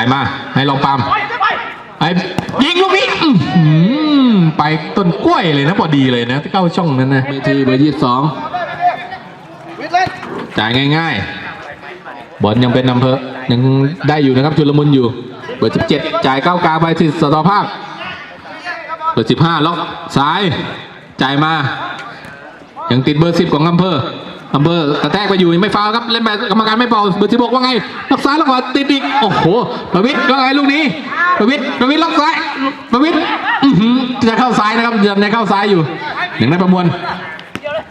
ายมา ให้ลองปามไอ้ยิงลูกนี้อื้อหือไปต้นกล้วยเลยนะพอดีเลยนะเข้าช่องนั้นนะเมทีเบอร์ยี่สิบสองจ่ายง่ายๆบอลยังเป็นอำเภอยังได้อยู่นะครับจุลมุนอยู่ เบอร์สิบเจ็ดจ่ายเข้ากลางไปที่สตอภาคเบอร์สิบห้าล็อกซ้ายจ่ายมายังติดเบอร์สิบของอำเภอ อำเภอร์กระแทกไปอยู่ไม่ฟาวครับเล่นแบบกรรมการไม่เป่าเบอร์สิบกว่าไงล็อกซ้ายล็อกขวาติดอีกโอ้โหประวิทย์ว่าไงลูกนี้ประวิทย์ประวิทย์ล็อกซ้ายประวิทย์อือหือจะเข้าซ้ายนะครับยังจะเข้าซ้ายอยู่ยังได้ประมวล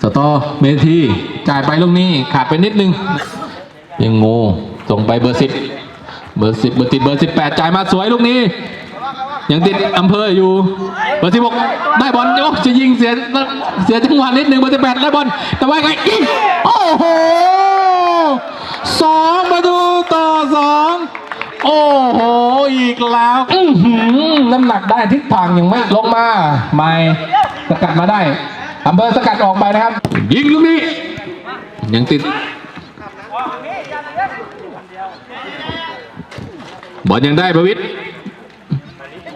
สตอเมทีจ่ายไปลูกนี้ขาดไปนิดนึง ยังงูส่งไปเบอร์สิบเบอร์สิบเบอร์ติดเบอร์สิบแปดจ่ายมาสวยลูกนี้ ยังติดอำเภออยู่เบอร์สิบหกได้บอลโอ้จะยิงเสียเสียจังหวะนิดหนึ่งเบอร์สิบแปดได้บอลแต่ว่าไงโอ้โหสองประตูต่อสองโอ้โหอีกแล้วน้ำหนักได้ทิศทางยังไม่ลงมา ไม่สกัดมาได้อำเภอสกัดออกไปนะครับ ยิงลูกนี้ ยังติดบอลยังได้ประวิทย์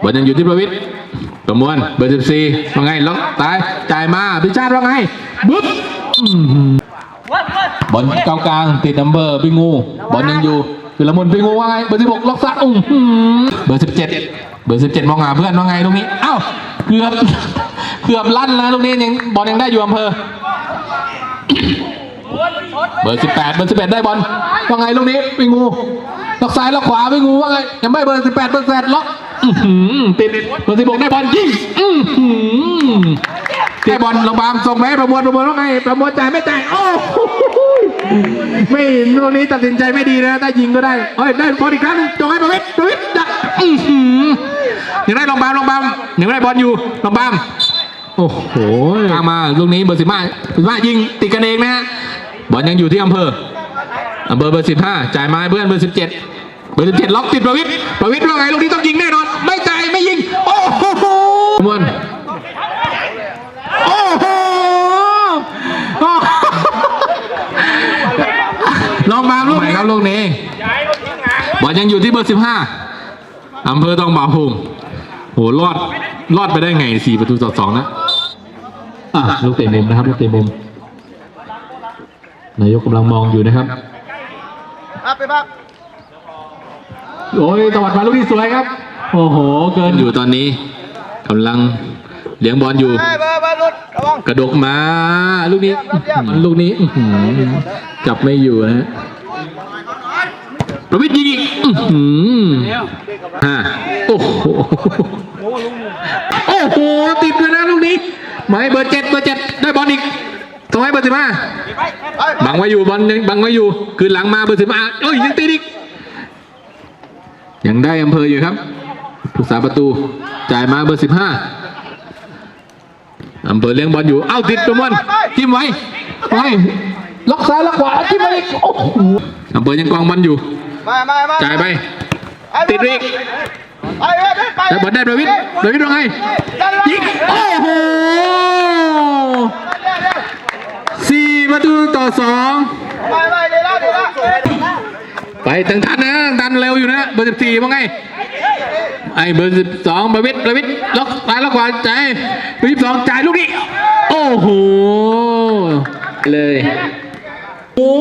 บอลยังอยู่ที่ประวิทย์ประมวลเบอร์สิบสี่ว่าไงล็อกตายจ่ายมาพิชาติว่าไงบึ๊บบอลเก้ากลางติดนัมเบอร์พี่งูบอลยังอยู่คือละมุนพี่งูว่าไงเบอร์สิบหกล็อกซักอุ้งเบอร์สิบเจ็ดเบอร์สิบเจ็ดมองหาเพื่อนว่าไงลูกนี้อ้าวเกือบเกือบลั่นแล้วลูกนี้ยังบอลยังได้อยู่อำเภอเบอร์สิบแปดเบอร์สิบแปดได้บอลว่าไงลูกนี้พี่งูล็อกซ้ายล็อกขวาพี่งูว่าไงยังไม่เบอร์สิบแปดเบอร์แปดล็อกอื้อหือ ติดเบอร์สิบหกได้บอลยิงอื้อหือได้บอลลงบางส่งไปให้ประมวลประมวลว่าไงประมวลจ่ายไม่จ่ายโอ้โหไม่ลูกนี้ตัดสินใจไม่ดีนะถ้ายิงก็ได้เฮ้ยได้บอลอีกครั้งหนึ่งจงให้ประวิทย์ประวิทย์ดักอื้อหือยังได้ลงบามลงบามยังได้บอลอยู่ลงบามโอ้โหทางมาลูกนี้เบอร์สิบห้าสิบห้ายิงติดกันเองนะฮะบอลยังอยู่ที่อำเภออำเภอเบอร์สิบห้าจ่ายมาให้เพื่อนเบอร์สิบเจ็ดเบอร์สิบเจ็ดล็อกติดประวิทย์ประวิทย์ว่าไงลูกนี้ต้องยิงแน่นอน ไม่จ่ายไม่ยิง โอ้โห มวนโอ้โหโอ้โหลองมาลูกนี้ครับลูกนี้บอลยังอยู่ที่เบอร์สิบห้าอำเภอต้องบ่าวภูมิโหรอดรอดไปได้ไงสี่ประตูต่อสองนะอะลูกเตะมุมนะครับลูกเตะมุมนายกกำลังมองอยู่นะครับครับไปบ้างโอ้ยตวัดมาลูกที่สวยครับ โอ้โห เกินอยู่ตอนนี้ กำลังเลี้ยงบอลอยู่เฮ้ยเบอร์เบอร์หลุดระวังกระดกมา ลูกนี้อื้อหือลูกนี้อื้อหือจับไม่อยู่นะฮะประวิทย์ยิงอีกอื้อหือฮะโอ้โหโอ้โหติดเลยนะลูกนี้หมายเบอร์เจ็ดเบอร์เจ็ดได้บอลอีกส่งให้เบอร์สิบห้าไปบังไว้อยู่บอลยังบังไว้อยู่ คืนหลังมาเบอร์สิบห้าเอ้ยยังตีอีกยังได้อำเภออยู่ครับ ผู้สาประตู จ่ายมาเบอร์สิบห้าอำเภอเลี้ยงบอลอยู่ เอ้าติดประมวลจิ้มไว้ไปล็อกซ้ายล็อกขวาจิ้มไปอีกโอ้โหอำเภอยังกองบอลอยู่มามามาจ่ายไป ติดอีกไปไปไปแล้วบอลได้ประวิทย์ประวิทย์ว่าไงยิงโอ้โหสี่ประตูต่อสองไปไปเดี๋ยวแล้วเดี๋ยวแล้วไปถึงทันนะทันเร็วอยู่นะเบอร์สิบสี่ว่าไง ไอ้เบอร์สิบสองประวิทย์ประวิทย์ล็อกซ้ายล็อกขวาจ่ายเบอร์สิบสองจ่ายลูกนี้ โอ้โห เลยโอ้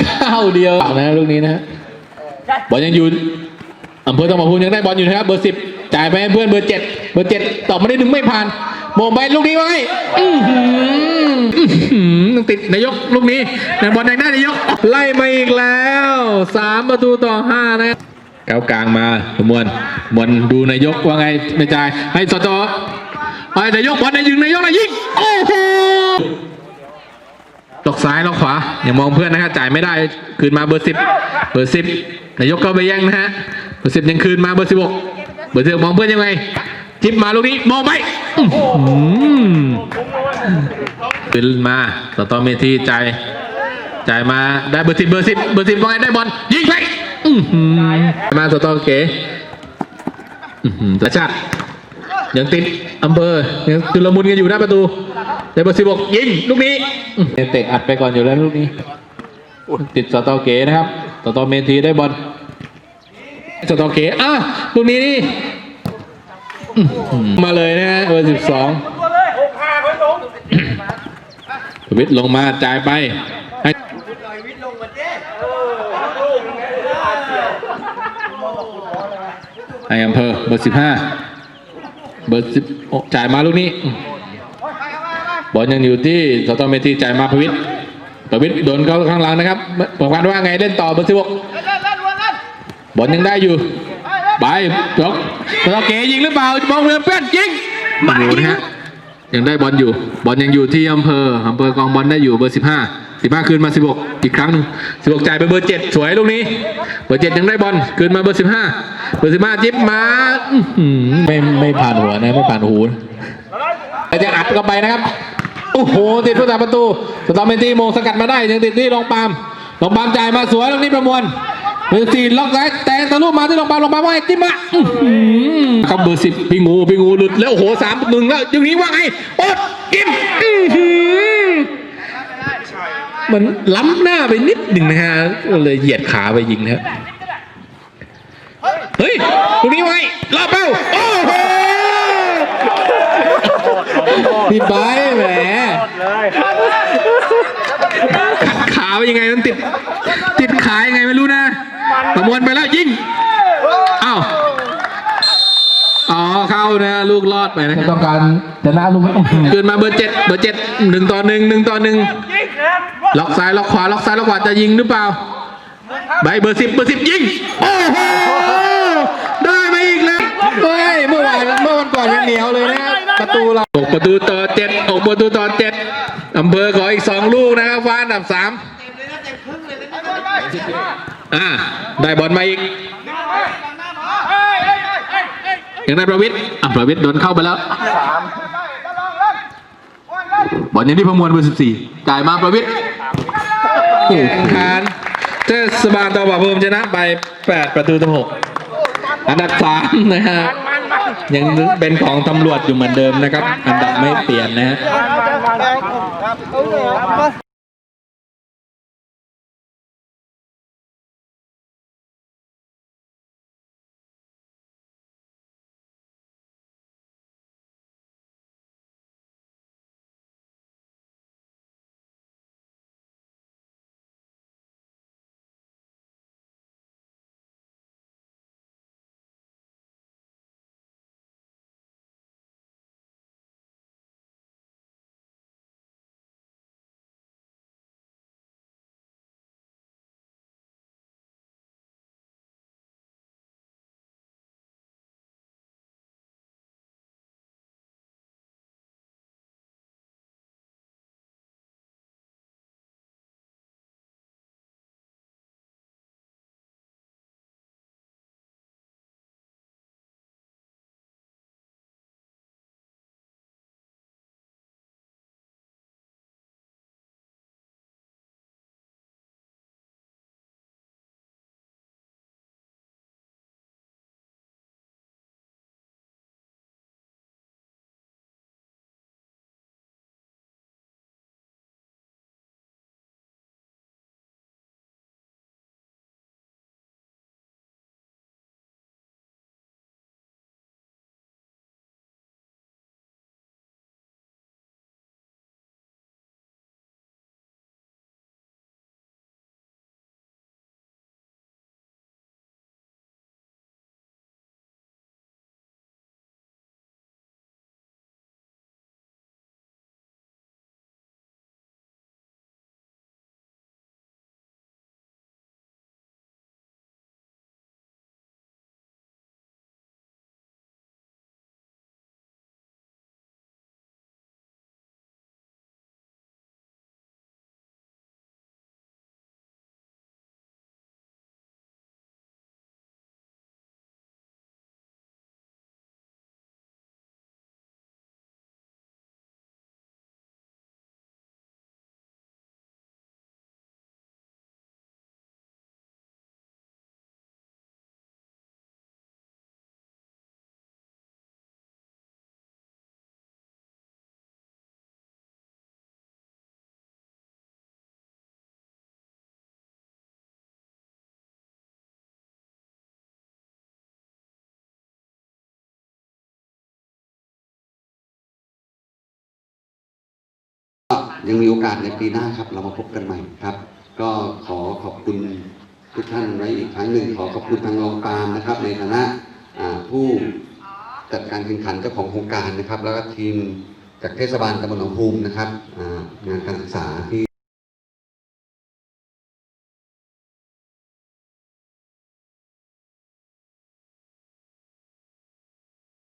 ข้าวเดียวนะลูกนี้นะฮะบอลยังอยู่อำเภอตองมาพูนยังได้บอลอยู่นะครับ เบอร์สิบจ่ายไปให้เพื่อนเบอร์เจ็ดเบอร์เจ็ดตอบไม่ได้ดึงไม่ผ่านโมงไปลูกนี้ว่าไงอื้อหืออื้อหือต้องติดนายกลูกนี้แต่บอลแดงหน้านายก ไล่มาอีกแล้วสามประตูต่อห้านะ แก้วกลางมาประมวลมวลดูนายกว่าไงไม่จ่ายให้สตอไอ้นายกบอลนายยิงนายกนายยิงโอ้โหล็อกซ้ายล็อกขวาอย่ามองเพื่อนนะครับจ่ายไม่ได้คืนมาเบอร์สิบเบอร์สิบนายกก็ไปแย่งนะฮะเบอร์สิบยังคืนมาเบอร์สิบหกเบอร์สิบมองเพื่อนยังไงจิบมาลูกนี้มองไปอื้อหือคืนมาสตอเมทีจ่ายจ่ายมาได้เบอร์สิบเบอร์สิบเบอร์สิบว่าไงได้บอลยิงไป มาสตอเก๋อื้อหือตะชัดยังติดอำเภอยังจุลมุนกันอยู่หน้าประตูแต่เบอร์สิบหกยิงลูกนี้อื้อเตะอัดไปก่อนอยู่แล้วลูกนี้ ติดสตอเก๋นะครับสตอเมทีได้บอลสตอเกอะลูกนี้นี่อื้อหือมาเลยนะฮะเบอร์สิบสองวิทย์ลงมาจ่ายไป ให้ให้อำเภอเบอร์สิบห้าเบอร์สิบจ่ายมาลูกนี้บอลยังอยู่ที่สตอเมทีจ่ายมาพวิทย์พวิทย์โดนเข้าข้างหลังนะครับบอกกันว่าไงเล่นต่อเบอร์สิบหกเล่นเล่นเล่นวนเล่นบอลยังได้อยู่ไปเล่นไปยกสตอเกยิงหรือเปล่ามองเรือเพื่อนยิงอยู่นะฮะยังได้บอลอยู่ บอลยังอยู่ที่อำเภออำเภอกองบอลได้อยู่เบอร์สิบห้า สิบห้าคืนมาสิบหกอีกครั้งหนึ่งสิบหกจ่ายไปเบอร์เจ็ดสวยลูกนี้ เบอร์เจ็ดยังได้บอลคืนมาเบอร์สิบห้าเบอร์สิบห้าจิ๊บมาอื้อหือไม่ไม่ผ่านหัวนะไม่ผ่านหูนะแต่จะอัดเข้าไปนะครับโอ้โหติดผู้สาประตูสตอมเมนตีโมงสกัดมาได้ยังติดที่ลงปามลงปามจ่ายมาสวยตรงนี้ประมวลเบอร์สี่ล็อกซ้ายแต่ทะลุมาที่ลงปามลงปามว่าไงจิ้มมาอื้อหือครับเบอร์สิบพี่งูพี่งูหลุดแล้วโอ้โหสามหนึ่งแล้วอย่างนี้ว่าไงโอ๊ตกิมอื้อหือ เหมือนล้ำหน้าไปนิดหนึ่งนะฮะก็เลยเหยียดขาไปยิงนะครับเฮ้ยตรงนี้ไว้รอบเป้าโอ้โหพี่บายแหมขัดขาไปยังไงมันติด ติดขายังไงไม่รู้นะประมวลไปแล้วยิงอ้าวอ๋อเข้า นะลูกรอดไปนะครับต้องการชนะลูกเกินมาเบอร์เจ็ดเบอร์เจ็ดหนึ่งต่อหนึ่งหนึ่งต่อหนึ่งล็อกซ้ายล็อกขวาล็อกซ้ายล็อกขวาจะยิงหรือเปล่าใบเบอร์สิบเบอร์สิบยิงโอ้โหได้มาอีกแล้วเฮ้ยเมื่อวานเมื่อวันก่อนยังเหนียวเลยนะประตูเราออกประตูต่อเจ็ดออกประตูต่อเจ็ดอำเภอขออีกสองลูกนะครับฟ้าอันดับสามอ่าได้บอลมาอีก ยังได้ประวิทย์อะประวิทย์โดนเข้าไปแล้วจะลองเล่นวนเล่นบอลยังที่ประมวลเบอร์สิบสี่จ่ายมาประวิทย์แข่งขันเทศบาลตะวันเพิ่มชนะไปแปดประตูต่อหกอันดับสามนะฮะยังเป็นของตำรวจอยู่เหมือนเดิมนะครับ อันดับไม่เปลี่ยนนะฮะ ยังมีโอกาสในปีหน้าครับ เรามาพบกันใหม่ครับ ก็ขอขอบคุณทุกท่านไว้อีกครั้งหนึ่งขอขอบคุณทางรองปามนะครับ ในฐานะผู้จัดการแข่งขันเจ้าของโครงการนะครับ แล้วก็ทีมจากเทศบาลตำบลหนองภูมินะครับงานการศึกษาที่